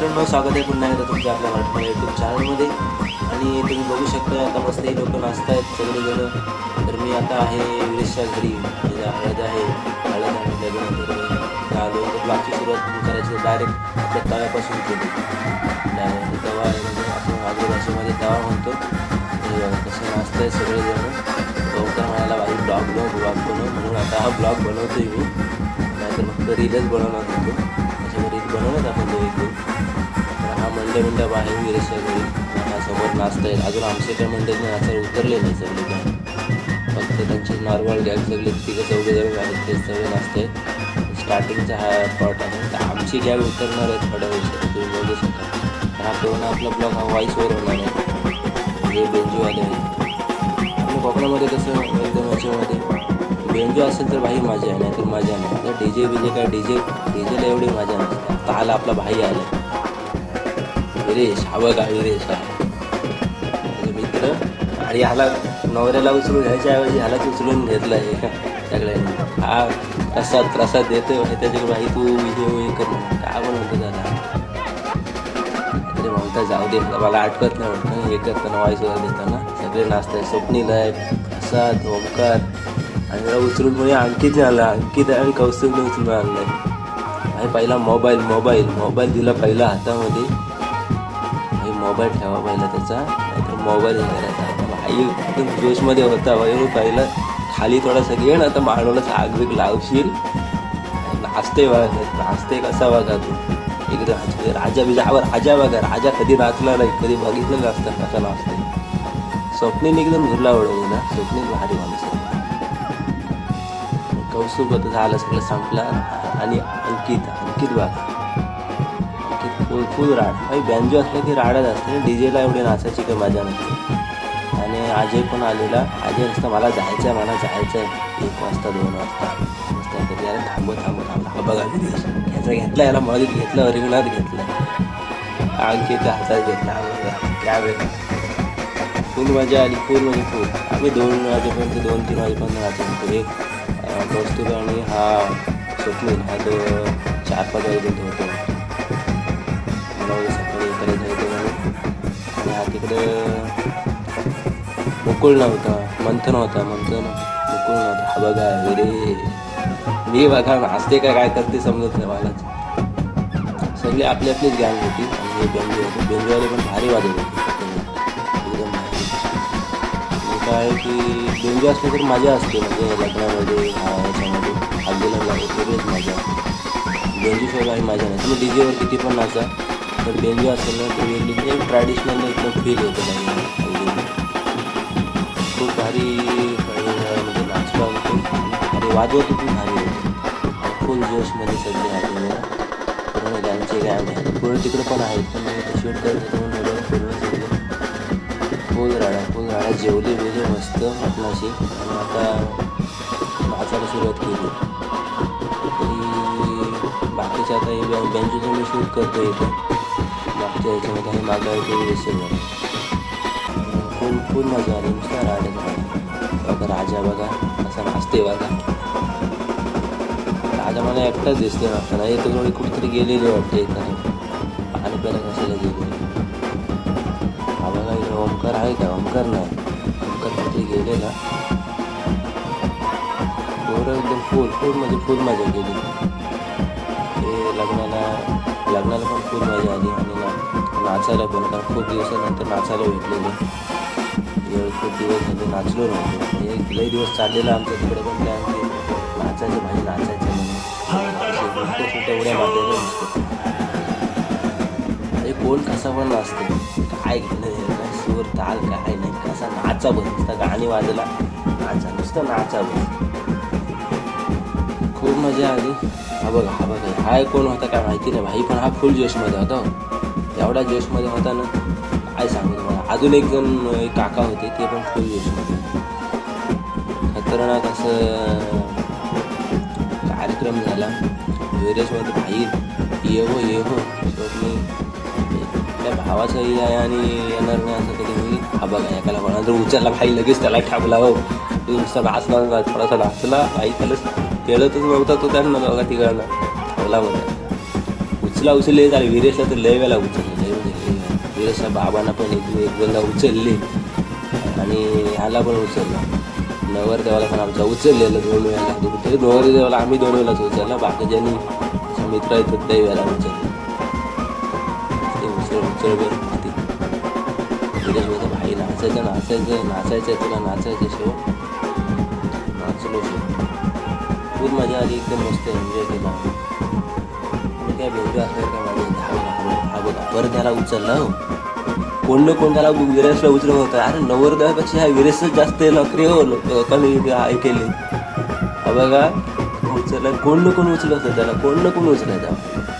मित्रांनो स्वागत आहे पुन्हा एकदा तुमच्या आपल्या मराठवाडा यूट्यूब चॅनलमध्ये आणि तुम्ही बघू शकता आता मस्त हे लोक नाचत आहेत सगळेजण. तर मी आता आहे विरेशच्या घरी. म्हणजे हळद आहे हळद आणि लग्न तर आलो तर बाकी सुरुवात करायची डायरेक्ट आपल्या तव्यापासून केली. डायरेक्ट तवा म्हणजे आपण आजू भाषेमध्ये तवा म्हणतो. तसं कसं नाचत आहे सगळेजण लवकर म्हणायला भाई ब्लॉग बनव ब्लॉग बनव. म्हणून आता हा ब्लॉग बनवतोय मी. नाहीतर फक्त रीलच बनवणार होतो. त्याच्यावर रील बनवत आपण दोघे. मंडे मंडे बाहेर विरेशच्या घरी हा समोर नाचता येईल अजून आमचे काही मंडळी नाचायला उतरले नाही सगळे काय फक्त त्यांचे नॉर्मल गॅग सगळे तिघं चौघे जण आहेत ते सगळे नाचते स्टार्टिंगचा हा पार्ट आहे. तर आमची गॅग उतरणार आहेत थोड्या वेळेस तुम्ही बघू शकता. तर हा पूर्ण आपला ब्लॉग हा व्हॉईसवर होणार आहे. जे बेंजूवाले आहेत. आणि कोकणामध्ये कसं एकदम याच्यामध्ये. बेंजो असेल तर भाई मजा आहे नाही तर मजा नाही. तर डी जे बीजे काय डी जे डी जेला एवढी मजा नसते आता आला आपला भाई आला. विरेश हवं बघा विरेश हा मित्र. आणि ह्याला नवऱ्याला उचलून घ्यायच्या ऐवजी ह्यालाच उचलून घेतलं आहे. सगळ्यांनी. हा प्रसाद प्रसाद देतोय म्हणजे त्याच्याकडे भाई तू हे कर काय म्हणतो त्याला तरी म्हणता जाऊ दे मला आठवत नाही म्हणतं हे करताना वाईस वगैरे देताना. सगळे नाचताय स्वप्नील आहे प्रसाद ओंकार आणि मला उचलून म्हणजे अंकित आला अंकित आणि कौस्तुभने उचलून आणलाय. आणि पहिला मोबाईल मोबाईल मोबाईल दिला पहिला हातामध्ये. मोबाईल ठेवा पहिला त्याचा. नाहीतर मोबाईल हे करायचा. आता आई एकदम जोशमध्ये होता भाई पहिलं. खाली थोडासा घे ना तर मानवलाच आग बीग लावशील. नाचते बघा नाचते कसा बघा तू? एकदम राजा बिजा राजा बघा राजा कधी नाचला नाही कधी बघितलं नसतं कसा नाचते स्वप्नीन एकदम घुरला ना स्वप्नीन भारी माणूस कौसुक कौस्तुभ झालं सगळं संपला. आणि अंकित अंकित बघा. अंकित फुल फुल राड. काही बँजो असलं की राडच असते. डीजेला एवढी नाचायची काही मजा नसते. आणि अजय पण आलेला. अजय नुसतं मला जायचं आहे मला जायचं आहे एक वाजता दोन वाजता. मस्त कधी याला थांबव थांबव थांबव. हा बघा विदेश घेतला याला मळीत घेतलं रिंगणात घेतलं. आणखी त्या हातात घेतला. हा बघा फुल मजा आली फुल म्हणजे फुल. आम्ही दोन वाजेपर्यंत दोन तीन वाजेपर्यंत नाचत होतो. एक वस्तू कौस्तुभ आणि हा स्वप्नील. हा तो चार पाच वाजेपर्यंत होतो. मला वाटलं सकाळी करायचं होतं म्हणून आणि हा तिकडं मुकुळ नव्हता मंथन होता मंथन मुकुळ नव्हता हा बघा अरे मी बघा असते का काय करते समजत नाही मला सगळे आपली आपलीच गॅंग होती आणि हे बेंजो होते बेंजोवाले पण भारी वाजत होते एकदम भारी काय की बेंजो असलं तर मजा असते म्हणजे लग्नामध्ये हा याच्यामध्ये हल्दीला लागत वेगळीच मजा असते बेंजोशिवाय काही मजा नाही तुम्ही डी जेवर किती पण नाचा तर बेंजो असेल ना तर वेगळी एक ट्रॅडिशनल एकदम फील येतो हल्दीला खूप भारी म्हणजे नाचला होतो. आणि वाजवत खूप भारी. होतो फुल जोशमध्ये सगळे आलेले. पूर्ण त्यांचे काय आहे पूर्ण तिकडे पण आहेत पण मी शूट करत होतो पूर्ण सगळे. फुल राडा फुल राडा. जेवले बिवले मस्त आपणाशी आणि आता नाचायला सुरुवात केली. बाकीच्या आता हे बँजूचं मी शूट करतो इथे. मागच्या ह्याच्यामध्ये हे मागं आहे ते फुल फुल मजा आली. नुसता राडे बघा राजा बघा असा नाचते बघा. राजा मला एकटाच दिसते नाचताना हे तर थोडी कुठेतरी गेलेली वाटते एक पाणी प्यायला कशाला गेलेली हा बघा इथे ओमकार आहे का? ओमकार नाही. ओमकार कुठेतरी गेलेला पोरं एकदम फुल फुल म्हणजे फुल मजा केली. लग्नाला पण खूप मजा आली आणि ना नाचायला पण कारण खूप दिवसानंतर नाचायला भेटलेलं. खूप दिवस म्हणजे नाचलो नव्हतो. एक लई दिवस चाललेला आमच्या तिकडे पण काय की नाचायचं भाई नाचायचं म्हणून. असे उलट्या सुलट्या उड्या कोण कसा पण नाचते. काय घेणं काय सूर ताल काय नाही. कसा नाचा बस नुसता गाणी वाजला. नाचा नुसतं नाचा बस खूप मजा आली. हा बघा हा बघा हा कोण होता काय माहिती नाही भाई पण हा फुल जोशमध्ये होता हो. एवढा जोशमध्ये होता ना काय सांगू तुम्हाला. अजून एक जण एक काका होते ते पण फुल जोशमध्ये खतरनाक असं कार्यक्रम झाला. युरेशमध्ये भाई ये हो ये हो. शेवटी त्या भावाचाही आहे आणि येणार नाही असं कधी मी हा बघा एकाला कोणाला जर उचलला भाई लगेच त्याला ठाकला हो. नुसता नाचला थोडासा नाचला भाई त्याला तेलतच नव्हता तो त्यांना बघा तिकडनं ठेवला उचला उचलले झाले विरेशला तर लय वेळा उचलले लय म्हणजे विरेशच्या बाबांना पण एक एक दोनदा उचलले आणि ह्याला पण उचलला नवर देवाला पण आमचा उचललेलं दोन वेळेला तरी नवर देवाला आम्ही दोन वेळेलाच उचलला बाकीच्यांनी मित्र आहेत ते वेळेला उचलले ते उचल उचल विरेश भाई नाचायचं नाचायचं नाचायचं तुला नाचायचं शेवट नाचलो शेवट खूप मजा आली एकदम मस्त एन्जॉय केला. आणि काय भेटू असल्यावर काय माझं हा बघा, हा बघा, परत त्याला उचलला हो. कोण ना कोण त्याला विरेसला उचलत होतं. अरे नवरदेवापेक्षा ह्या विरेसच जास्त नोकरी हो लोकांनी हे हा बघा उचलला. कोण ना कोण उचलत होतं त्याला? कोण ना कोण उचलायचा?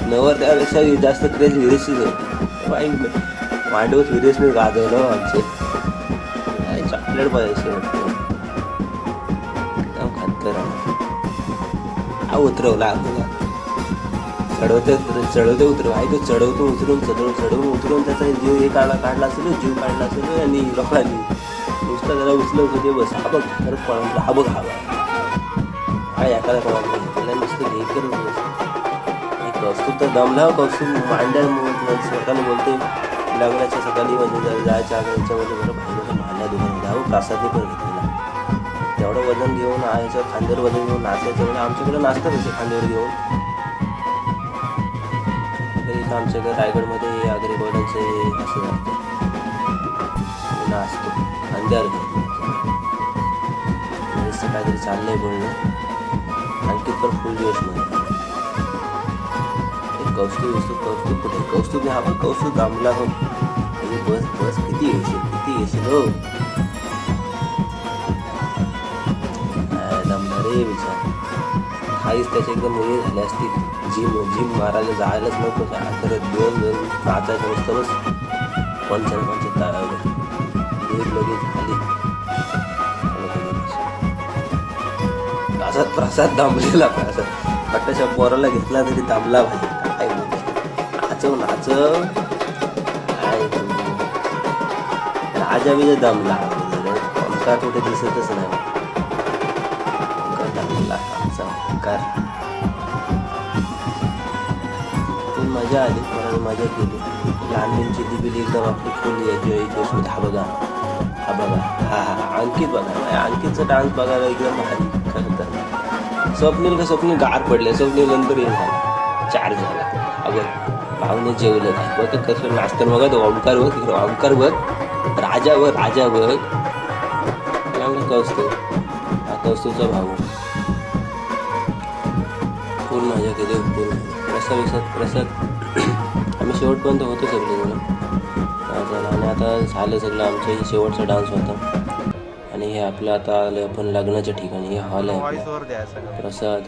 नवरदेवापेक्षा जास्त क्रेज विरेसचीच होती. मांडवत विरेसने गाजवलं आमचे. चॉकलेट पाहिजे उतरवला आपल्याला चढवते चढवते उतरव. आहे तो चढवतो उतरून चढवून चढवून उतरून त्याचा जीव हे काढला काढला असेल जीव काढला असेल आणि लोकांनी नुसतं त्याला उचलत होते बस. हा बघ खरंच पळाला हा बघ हा बघ. हा एखादा पळाला त्याला नुसतं हे करत बस. कौस्तुभ तर दमला हो, कौस्तुभ. मांड्या स्वतःला बोलते. लग्नाच्या सकाळी म्हणजे जायच्या आगळ्याच्या याच्यामध्ये बरं भाईला मांड्या दुकान जाऊ हो पण घेतलेला तेवढं वजन घेऊन आयचं खांद्यावर वजन घेऊन नाचायचं म्हणजे आमच्याकडे नाचतात असे खांद्यावर घेऊन. इथं आमच्याकडे रायगडमध्ये आगरी बॉर्डरचे असं नाचतो. खांद्यावर घेऊन. म्हणजे काहीतरी चाललंय बोलणं. आणखी पण फुल दिवसमध्ये एक कौस्तुभ असतो कौस्तुभ कुठे? कौस्तुभ हा पण कौस्तुभ दामला हो म्हणजे बस बस किती येशील किती येशील हो? दमणार विचार. काहीच त्याच्या एकदम मुली झाल्या असतील. जिम जिम मारायला जायलाच नको तर दोन दोन नाचायचं नुसतं बस. पंचायत पंचायत ताळावर दूर लगेच झाली असा प्रसाद दांबलेला प्रसाद. बट्टाच्या पोराला घेतला तरी दाबला पाहिजे काय बोलू नाचव नाचव. काय राजा विजय दमला. ओंकार कुठे दिसतच नाही. ओंकार. दमला आमचा मजा आली मला मजा केली लहानपणची दिबिली एकदम आपली फुल एन्जॉय जोश हा बघा हा बघा हा हा अंकित बघा अंकितचा डान्स बघायला एकदम भारी खरं तर. स्वप्नील का स्वप्नील गार पडले स्वप्नील नंतर येणार चार झाला. अगं पाहुणे जेवलं नाही. बघ कसं नाचताना बघा तो ओंकार बघ इकडं ओंकार बघ. राजा बघ राजा बघ. चांगला कौस्तुभ. हा कौस्तुभचा भाऊ. फुल मजा केली फुल प्रसाद विसाद प्रसाद. आम्ही शेवटपर्यंत होतो सगळेजण चला आणि आता झालं सगळं आमच्या इथे शेवटचा डान्स होता. आणि हे आपलं आता आलं आपण लग्नाच्या ठिकाणी हे हॉल आहे प्रसाद.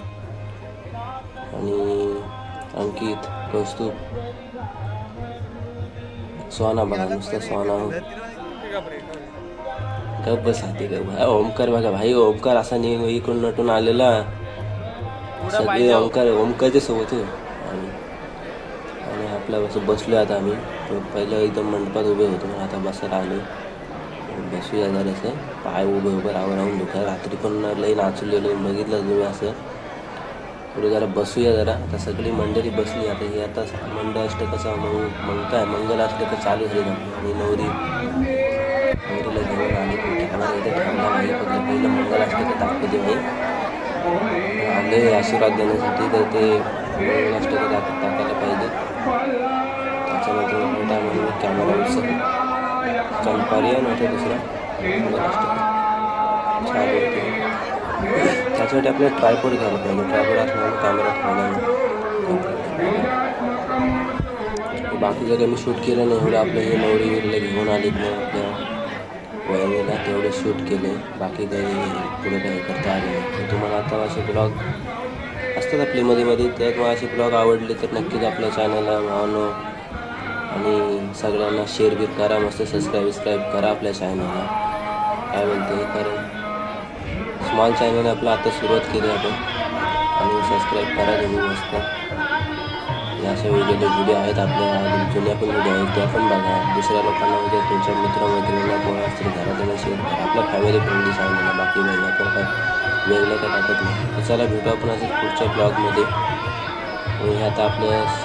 आणि अंकित कौस्तुभ. सोना बघा नुसतं सोना गप बस हाती गप हा, ओमकार बघा भाई ओमकार असा नि इकडून नटून आलेला. सगळे ओमकार ओमकारच्या सोबत. आणि आणि आपल्या असं बसलो आता आम्ही. पहिलं एकदम मंडपात उभे होतो पण आता बसायला आलो बसूया जरासं पाय उभे उभे राहून राहून दुखा रात्री पण लई नाचलेलो बघितलं तुम्ही असं. पुढे जरा बसूया जरा. आता सगळी मंडळी बसली. आता हे आता मंडळ अष्टकाचा मग मग काय? मंगल अष्टक चालू झाली ना आणि नवरी नवरीला घेऊन आली इथे ठेवला नाही. पहिलं मंगल अष्टक दाखवते मी. आले आशीर्वाद देण्यासाठी तर ते मंगल अष्टक टाकायला पाहिजे. त्याच्यामध्ये मोठा कॅमेरा उचल. चंपारी नव्हता दुसरा. छान होते त्यासाठी आपल्याला ट्रायपोड घ्यायला पाहिजे. ट्रायपोड असल्यामुळे कॅमेरा ठेवला बाकी जर मी शूट केलं नाही. एवढं आपलं हे नवरी वगैरे घेऊन आली नाही आपल्या वेळेला तेवढे शूट केले. बाकी काही पुढे काही करता आले नाही. तर तुम्हाला आता असे ब्लॉग असतात आपले मध्ये मध्ये. त्यात मग असे ब्लॉग आवडले तर नक्कीच आपल्या चॅनलला मानो. आणि सगळ्यांना शेअर बीर करा मस्त सबस्क्राईब विस्क्राईब करा आपल्या चॅनलला काय म्हणते कारण स्मॉल चॅनल आपलं आता सुरुवात केली आपण आणि सबस्क्राईब करा तुम्ही मस्त. असे अशा वेगवेगळे व्हिडिओ आहेत आपल्या अजून जुन्या पण व्हिडिओ आहेत त्या पण बघा. दुसऱ्या लोकांना म्हणजे तुमच्या मित्रमैत्रिणींना कोणा असतील घरातल्या शेअर करा आपल्या फॅमिली फ्रेंडली सांगा बाकी म्हणजे पण काय वेगळं काय टाकत नाही. तर चला भेटू आपण असं पुढच्या ब्लॉगमध्ये आणि हे आता आपल्या